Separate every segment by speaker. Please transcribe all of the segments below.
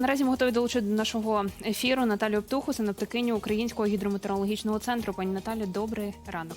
Speaker 1: Наразі ми готові долучити до нашого ефіру Наталію Оптуху, синоптикиню Українського гідрометеорологічного центру. Пані Наталі, добрий ранок.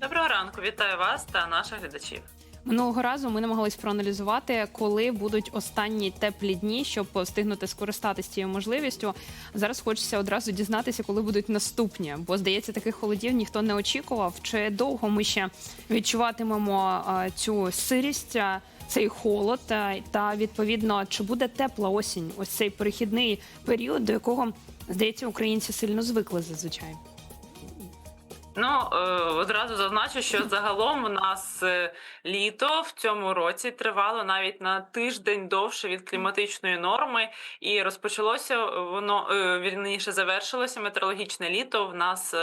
Speaker 2: Доброго ранку, вітаю вас та наших глядачів.
Speaker 1: Минулого разу ми намагались проаналізувати, коли будуть останні теплі дні, щоб встигнути скористатися цією можливістю. Зараз хочеться одразу дізнатися, коли будуть наступні, бо здається, таких холодів ніхто не очікував. Чи довго ми ще відчуватимемо цю сирість, цей холод, та відповідно, чи буде тепла осінь? Ось цей перехідний період, до якого здається, українці сильно звикли зазвичай.
Speaker 2: Ну е, одразу зазначу, що загалом у нас е, літо в цьому році тривало навіть на тиждень довше від кліматичної норми, і розпочалося воно е, вірніше завершилося метеорологічне літо в нас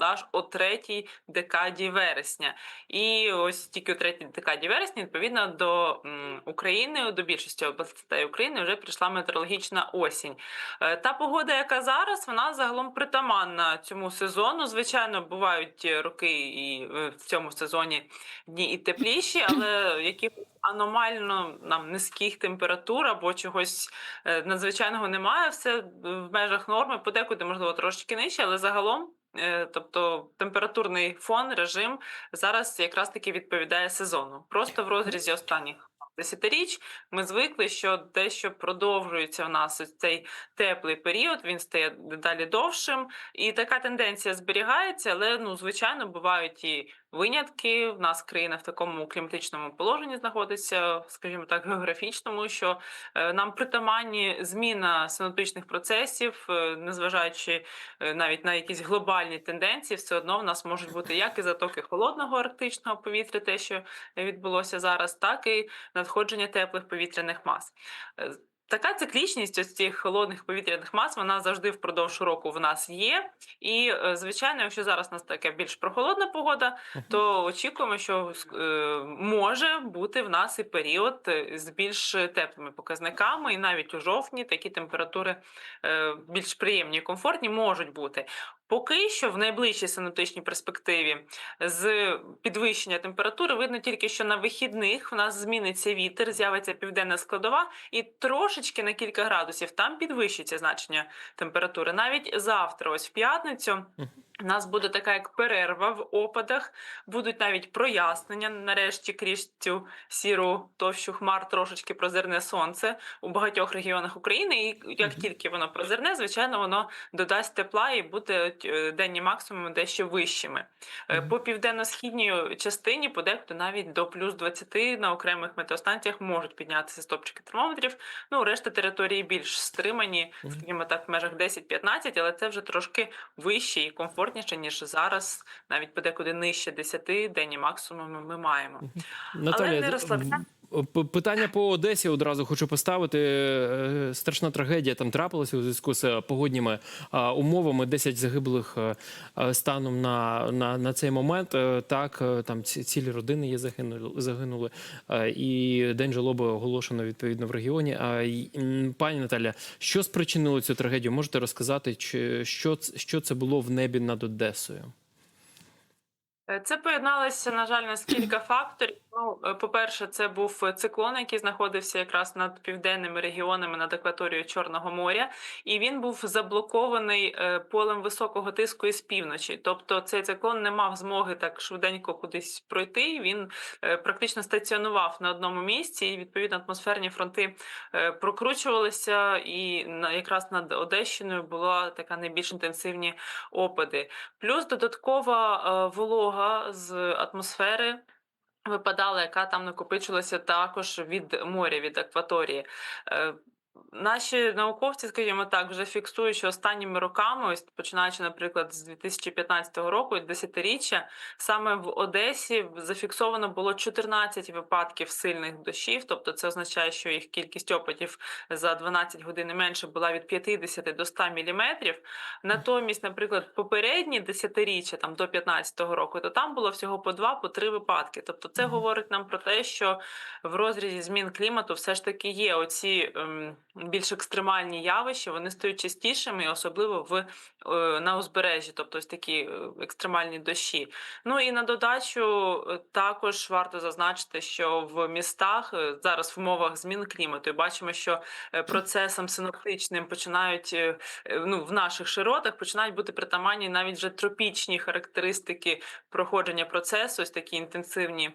Speaker 2: аж о третій декаді вересня. І ось тільки о третій декаді вересня, відповідно до України, до більшості областей України вже прийшла метеорологічна осінь. Та погода, яка зараз, вона загалом притаманна цьому сезону. Звичайно, бувають роки і е, в цьому сезоні дні і тепліші, але якихось аномально нам низьких температур або чогось е, надзвичайного немає. Все в межах норми, подекуди, можливо, трошечки нижче, але загалом. е, Тобто температурний фон, режим зараз якраз таки відповідає сезону. Просто в розрізі останніх десятиріч ми звикли, що дещо продовжується в нас ось цей теплий період, він стає дедалі довшим, і така тенденція зберігається, але ну звичайно бувають і винятки. В нас країна в такому кліматичному положенні знаходиться, скажімо так, географічному, що е, нам притаманні зміна синоптичних процесів, е, незважаючи е, навіть на якісь глобальні тенденції, все одно в нас можуть бути як і затоки холодного арктичного повітря, те, що відбулося зараз, так і надходження теплих повітряних мас. Е, Така циклічність ось цих холодних повітряних мас, вона завжди впродовж року в нас є. І, е, звичайно, якщо зараз у нас така більш прохолодна погода, то очікуємо, що е, може бути в нас і період з більш теплими показниками, і навіть у жовтні такі температури більш приємні і комфортні можуть бути. Поки що в найближчій синоптичній перспективі з підвищення температури видно тільки, що на вихідних в нас зміниться вітер, з'явиться південна складова, і трошечки на кілька градусів там підвищиться значення температури. Навіть завтра, ось в п'ятницю. У нас буде така як перерва в опадах, будуть навіть прояснення. Нарешті крізь цю сіру товщу хмар трошечки прозирне сонце у багатьох регіонах України. І як тільки воно прозирне, звичайно, воно додасть тепла і буде е, денні максимуми дещо вищими. Е, По південно-східній частині подекуди навіть до плюс 20 на окремих метеостанціях можуть піднятися стопчики термометрів. Ну, решта території більш стримані, скажімо так, в межах 10-15, але це вже трошки вище і комфортніше, ніж зараз, навіть подекуди нижче 10 денні максимуми ми маємо.
Speaker 3: Наталія,
Speaker 2: не розслабся.
Speaker 3: Питання по Одесі одразу хочу поставити. Е, Страшна трагедія там трапилася у зв'язку з е, погодніми е, умовами. 10 загиблих станом на, на, на цей момент. Так, там цілі родини є загинули, загинули. І день жалоби оголошено відповідно в регіоні. Пані Наталя, що спричинило цю трагедію? Можете розказати, чи що, що це було в небі над Одесою?
Speaker 2: Е, Це поєдналося, на жаль, на кілька факторів. Ну, е, по-перше, це був циклон, який знаходився якраз над південними регіонами над акваторією Чорного моря, і він був заблокований е, полем високого тиску із півночі. Тобто цей циклон не мав змоги так швиденько кудись пройти. Він практично стаціонував на одному місці, і відповідно атмосферні фронти прокручувалися. І якраз над Одещиною була така найбільш інтенсивні опади. Плюс додаткова е, волога з атмосфери. Випадала, яка там накопичилася також від моря, від акваторії. Наші науковці, скажімо так, вже фіксують, що останніми роками, ось починаючи, наприклад, з 2015 року, десятиріччя, саме в Одесі зафіксовано було 14 випадків сильних дощів. Тобто, це означає, що їх кількість опадів за 12 годин менше була від 50 до 100 міліметрів. Натомість, наприклад, попередні десятиріччя, там до 15-го року, то там було всього по два, по три випадки. Тобто, це говорить нам про те, що в розрізі змін клімату все ж таки є оці. Ем, більш екстремальні явища, вони стають частішими, особливо в е, на узбережжі, тобто ось такі е, екстремальні дощі. Ну і на додачу е, також варто зазначити, що в містах зараз в умовах змін клімату і бачимо, що процесам синоптичним починають ну в наших широтах починають бути притаманні навіть вже тропічні характеристики проходження процесу, ось такі інтенсивні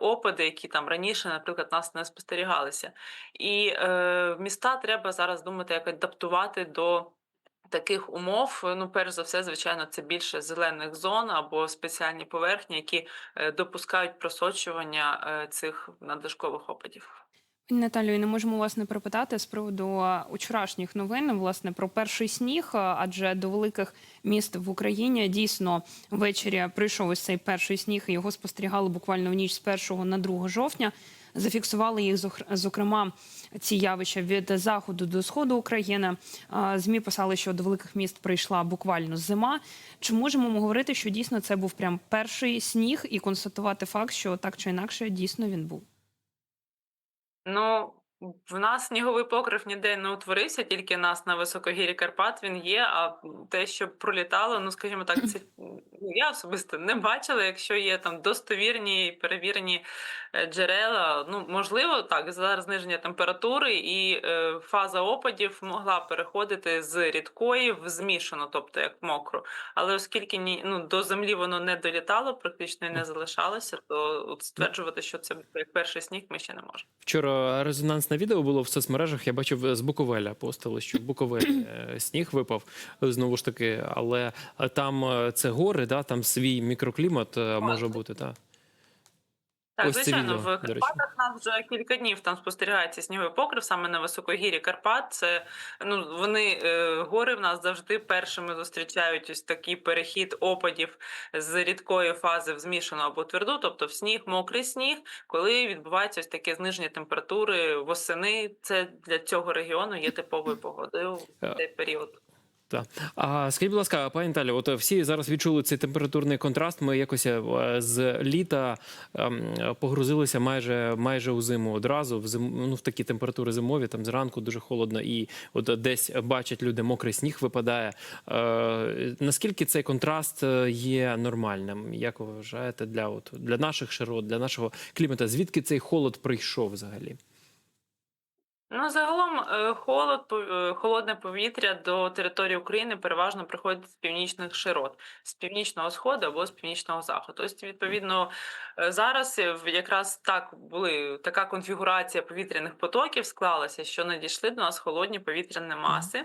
Speaker 2: опади, які там раніше, наприклад, нас не спостерігалися. І е, в треба зараз думати, як адаптувати до. Таких умов, ну перш за все, звичайно, це більше зелених зон або спеціальні поверхні, які е, допускають просочування е, цих надлишкових опадів.
Speaker 1: Наталію, не можемо вас не пропитати з приводу а, учорашніх новин, власне, про перший сніг, адже до великих міст в Україні дійсно ввечері прийшов ось цей перший сніг, і його спостерігали буквально в ніч з 1 на 2 жовтня. Зафіксували їх зокрема ці явища від заходу до сходу України. Змі писали, що до великих міст прийшла буквально зима. Чи можемо ми говорити, що дійсно це був прям перший сніг, і констатувати факт, що так чи інакше дійсно він був?
Speaker 2: Ну, в нас сніговий покрив ніде не утворився, тільки нас на високогір'ї Карпат він є. А те, що пролітало, ну скажімо так, це я особисто не бачила. Якщо є там достовірні перевірені е, джерела, ну можливо, так зараз зниження температури і е, фаза опадів могла переходити з рідкої в змішану, тобто як мокру. Але оскільки ні, ну до землі воно не долітало, практично не залишалося, то от стверджувати, що це як перший сніг, ми ще не можемо.
Speaker 3: Вчора резонансне відео було в соцмережах. Я бачив е, з Буковеля постили, що в Буковелі е, сніг випав знову ж таки, але там це гори, да, там свій мікроклімат е, може бути. Та.
Speaker 2: Так,
Speaker 3: Ось
Speaker 2: звичайно,
Speaker 3: відео,
Speaker 2: в. Карпатах нас вже кілька днів там спостерігається сніговий покрив саме на високогір'ї Карпат. Це ну вони е, гори в нас завжди першими зустрічають ось такий перехід опадів з рідкої фази в змішану або тверду, тобто в сніг, мокрий сніг, коли відбувається ось таке зниження температури восени. Це для цього регіону є типовою погодою в цей період.
Speaker 3: Та. А скажіть, будь ласка, пані Наталі, от всі зараз відчули цей температурний контраст. Ми якось е, з літа ем, погрузилися майже майже у зиму одразу. В зим, ну, в такі температури зимові, там зранку дуже холодно, і от десь бачать люди, мокрий сніг випадає. Е, наскільки цей контраст е, є нормальним? Як ви вважаєте для от для наших широт, для нашого клімату? Звідки цей холод прийшов взагалі?
Speaker 2: Ну, загалом е, холод, е, холодне повітря до території України переважно приходить з північних широт, з північного сходу або з північного заходу. Ось відповідно е, зараз якраз так були така конфігурація повітряних потоків склалася, що надійшли до нас холодні повітряні маси.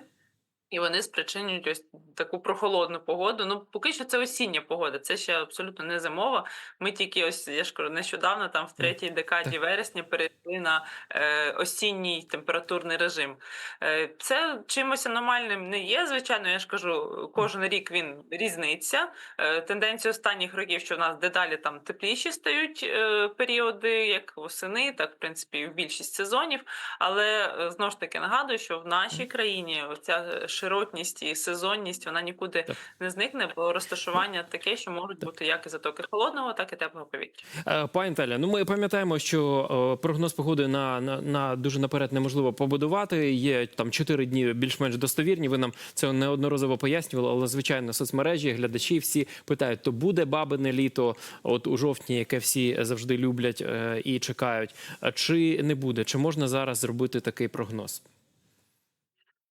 Speaker 2: І вони спричинюють ось таку прохолодну погоду. Ну, поки що це осіння погода, це ще абсолютно не зимова. Ми тільки ось я ж кажу, нещодавно, там в третій декаді вересня, перейшли на е, осінній температурний режим. Е, це чимось аномальним не є. Звичайно, я ж кажу, кожен рік він різниця. Е, тенденція останніх років, що в нас дедалі там тепліші стають е, періоди, як восени, так в принципі і в більшість сезонів. Але е, знову ж таки нагадую, що в нашій країні ця широтність і сезонність вона нікуди
Speaker 3: Так.
Speaker 2: не зникне, бо розташування таке, що можуть бути як і затоки холодного, так і теплого повітря.
Speaker 3: Е, Пані Таля, ну ми пам'ятаємо, що прогноз погоди на, на, на дуже наперед неможливо побудувати. Є там чотири дні більш-менш достовірні. Ви нам це неодноразово пояснювали, але звичайно, соцмережі, глядачі всі питають: то буде бабине літо, от у жовтні, яке всі завжди люблять е, і чекають. Чи не буде? Чи можна зараз зробити такий прогноз?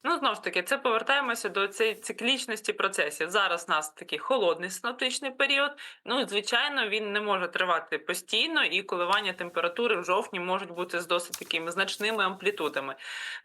Speaker 2: Ну, знову ж таки, це повертаємося до цієї циклічності процесів. Зараз у нас такий холодний синоптичний період. Ну, звичайно, він не може тривати постійно, і коливання температури в жовтні можуть бути з досить такими значними амплітудами.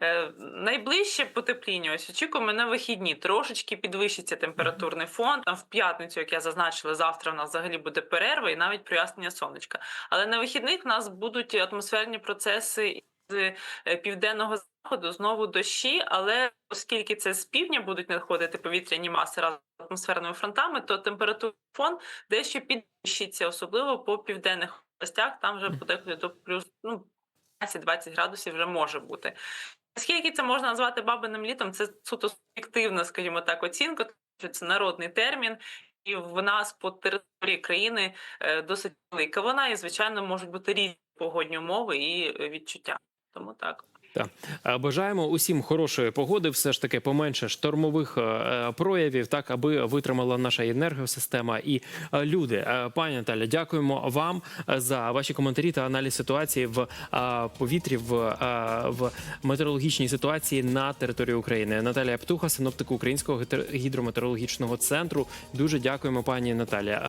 Speaker 2: Е, найближче потепління ось очікуємо на вихідні. Трошечки підвищиться температурний фон. Там в п'ятницю, як я зазначила, завтра у нас взагалі буде перерва і навіть прояснення сонечка. Але на вихідних у нас будуть атмосферні процеси з е, південного заходу знову дощі, але оскільки це з півдня будуть надходити повітряні маси разом з атмосферними фронтами, то температурний фон дещо підвищиться, особливо по південних областях. Там вже подекуди до плюс ну 15-20 градусів вже може бути. Наскільки це можна назвати бабиним літом? Це суто суб'єктивна, скажімо так, оцінка, тому що це народний термін. І в нас по території країни е, досить велика вона, і звичайно можуть бути різні погодні умови і е, відчуття. Тому так.
Speaker 3: Так. Е, Бажаємо усім хорошої погоди, все ж таки поменше штормових е, проявів, так аби витримала наша енергосистема і е, люди. Пані Наталя, дякуємо вам за ваші коментарі та аналіз ситуації в повітрі в, в метеорологічній ситуації на території України. Наталія Птуха, синоптик Українського гідро- гідрометеорологічного центру. Дуже дякуємо, пані Наталія.